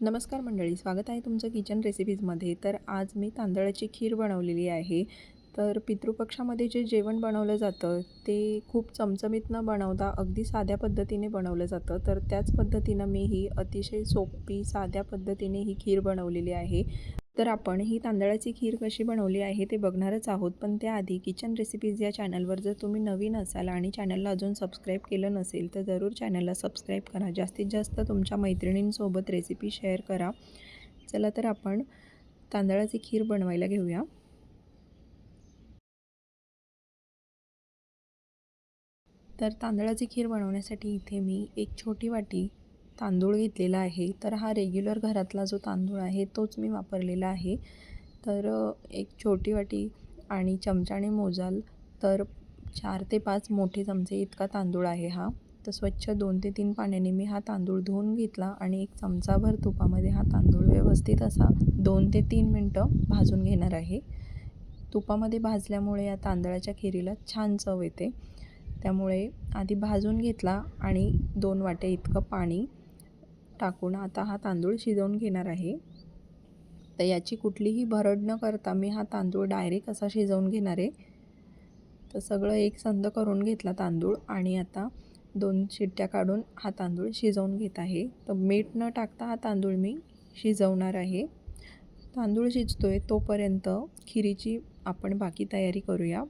नमस्कार मंडळी स्वागत आहे तुमचं किचन रेसिपीजमध्ये तर आज मी तांदळाची खीर बनवलेली आहे. तर पितृपक्षामध्ये जे जेवण बनवलं जातं ते खूप चमचमीत न बनवता अगदी साध्या पद्धतीने बनवलं जातं. तर त्याच पद्धतीनं मी ही अतिशय सोपी साध्या पद्धतीने ही खीर बनवलेली आहे. तर आपण ही तांदळाची खीर कशी बनवली आहे ते बघणारच आहोत. पण त्याआधी किचन रेसिपीज या चॅनलवर जर तुम्ही नवीन असाल आणि चॅनलला अजून सबस्क्राईब केलं नसेल तर जरूर चॅनलला सबस्क्राईब करा. जास्तीत जास्त तुमच्या मैत्रिणींसोबत रेसिपी शेअर करा. चला तर आपण तांदळाची खीर बनवायला घेऊया. तर तांदळाची खीर बनवण्यासाठी इथे मी एक छोटी वाटी तांदूळ घेतलेला आहे. तर हा रेग्युलर घरातला जो तांदूळ आहे तोच मी वापरलेला आहे. तर एक छोटी वाटी आणि चमच्याने मोजाल तर चार ते पाच मोठे चमचे इतका तांदूळ आहे हा. तर स्वच्छ दोन ते तीन पाण्याने मी हा तांदूळ धुवून घेतला आणि एक चमचाभर तुपामध्ये हा तांदूळ व्यवस्थित असा दोन ते तीन मिनटं भाजून घेणार आहे. तुपामध्ये भाजल्यामुळे या तांदळाच्या खिरीला छान चव येते. त्यामुळे आधी भाजून घेतला आणि दोन वाटे इतकं पाणी टाकून आता हा तांदूळ शिजवून घेणार आहे. तर याची कुठलीही भरड न करता मी हा तांदूळ डायरेक्ट असा शिजवून घेणार आहे. तर सगळं एक संद करून घेतला तांदूळ आणि आता दोन शिट्ट्या काढून हा तांदूळ शिजवून घेत आहे. तर मीठ न टाकता हा तांदूळ मी शिजवणार आहे. तांदूळ शिजतो आहे तोपर्यंत खिरीची आपण बाकी तयारी करूया.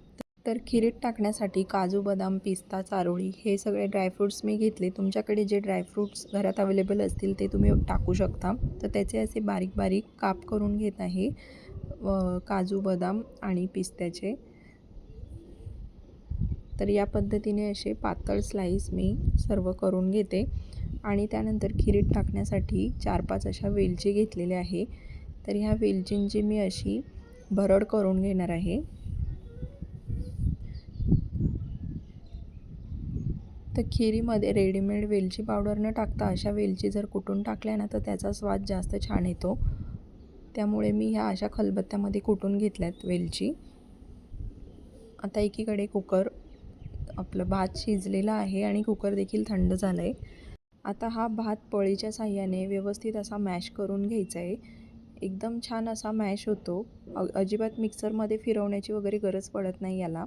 तर खिरीत टाकण्यासाठी काजू बदाम पिस्ता चारोळी हे सगळे ड्रायफ्रूट्स मी घेतले. तुमच्याकडे जे ड्रायफ्रूट्स घरात अवेलेबल असतील ते तुम्ही टाकू शकता. तर त्याचे असे बारीक बारीक काप करून घेत आहे. काजू बदाम आणि पिस्त्याचे. तर या पद्धतीने असे पातळ स्लाईस मी सर्व करून घेते. आणि त्यानंतर खिरीत टाकण्यासाठी चार पाच अशा वेलची घेतलेल्या आहे. तर ह्या वेलचींची मी अशी भरड करून घेणार आहे. तर खिरीमध्ये रेडीमेड वेलची पावडर न टाकता अशा वेलची जर कुटून टाकल्या ना तर त्याचा स्वाद जास्त छान येतो. त्यामुळे मी ह्या अशा खलबत्त्यामध्ये कुटून घेतल्यात वेलची? आता एकीकडे कुकर आपलं भात शिजलेला आहे आणि कुकर देखील थंड झालं आहे आता हा भात पळीच्या साह्याने व्यवस्थित असा मॅश करून घ्यायचा आहे एकदम छान असा मॅश होतो. अजिबात मिक्सरमध्ये फिरवण्याची वगैरे गरज पडत नाही याला.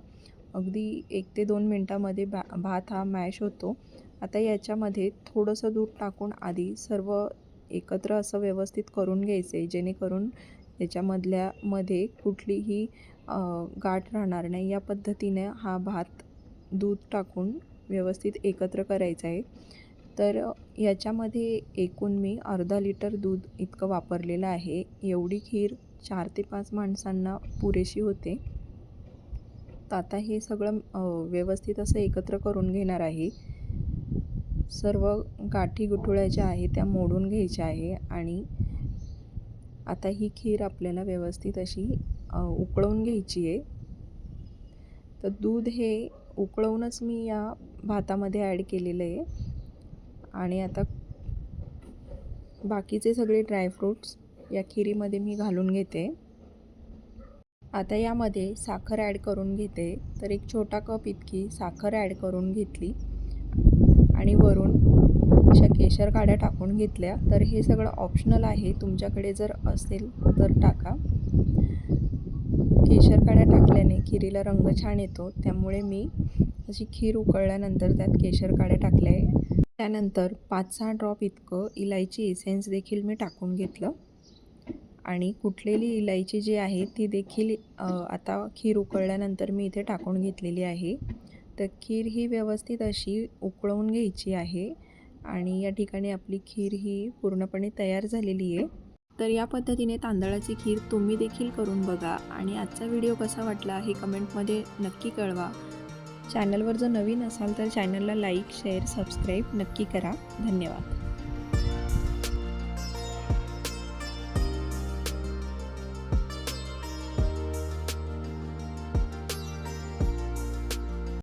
अगदी एक ते दोन मिनटामध्ये बा भात हा मॅश होतो. आता याच्यामध्ये थोडंसं दूध टाकून आधी सर्व एकत्र असं व्यवस्थित करून घ्यायचं आहे जेणेकरून याच्यामधल्या मध्ये कुठलीही गाठ राहणार नाही. या पद्धतीने हा भात दूध टाकून व्यवस्थित एकत्र करायचा आहे. तर याच्यामध्ये एकूण मी अर्धा लिटर दूध इतकं वापरलेलं आहे. एवढी खीर चार ते पाच माणसांना पुरेशी होते. तर आता हे सगळं व्यवस्थित असं एकत्र करून घेणार आहे. सर्व गाठी गुठुळ्या ज्या आहेत त्या मोडून घ्यायच्या आहे आणि आता ही खीर आपल्याला व्यवस्थित अशी उकळवून घ्यायची आहे. तर दूध हे उकळवूनच मी या भातामध्ये ॲड केलेलं आहे. आणि आता बाकीचे सगळे ड्रायफ्रूट्स या खिरीमध्ये मी घालून घेते. आता यामध्ये साखर ॲड करून घेते. तर एक छोटा कप इतकी साखर ॲड करून घेतली. आणि वरून अशा केशर काड्या टाकून घेतल्या. तर हे सगळं ऑप्शनल आहे. तुमच्याकडे जर असेल तर टाका. केशर काड्या टाकल्याने खिरीला रंग छान येतो. त्यामुळे मी अशी खीर उकळल्यानंतर त्यात केशर काड्या टाकल्या आहे त्यानंतर पाच सहा ड्रॉप इतकं इलायची एसेन्स देखील मी टाकून घेतलं. आणि कुठलेली इलायची जी आहे ती देखील आता खीर उकळल्यानंतर मी इथे टाकून घेतलेली आहे. तर खीर ही व्यवस्थित अशी उकळवून घ्यायची आहे आणि या ठिकाणी आपली खीर ही पूर्णपणे तयार झालेली आहे. तर या पद्धतीने तांदळाची खीर तुम्ही देखील करून बघा आणि आजचा व्हिडिओ कसा वाटला हे कमेंटमध्ये नक्की कळवा. चॅनलवर जर नवीन असाल तर चॅनलला लाईक शेअर सबस्क्राईब नक्की करा. धन्यवाद.